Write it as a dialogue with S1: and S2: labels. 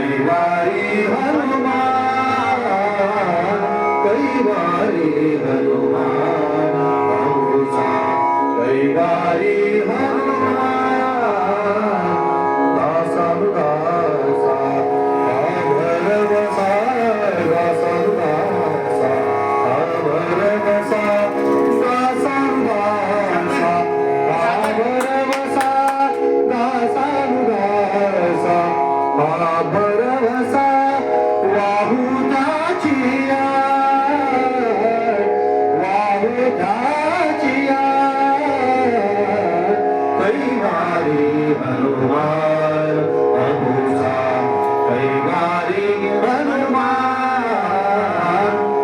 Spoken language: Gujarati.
S1: કઈ વારી હનુમાન કઈ વારી હનુમાન?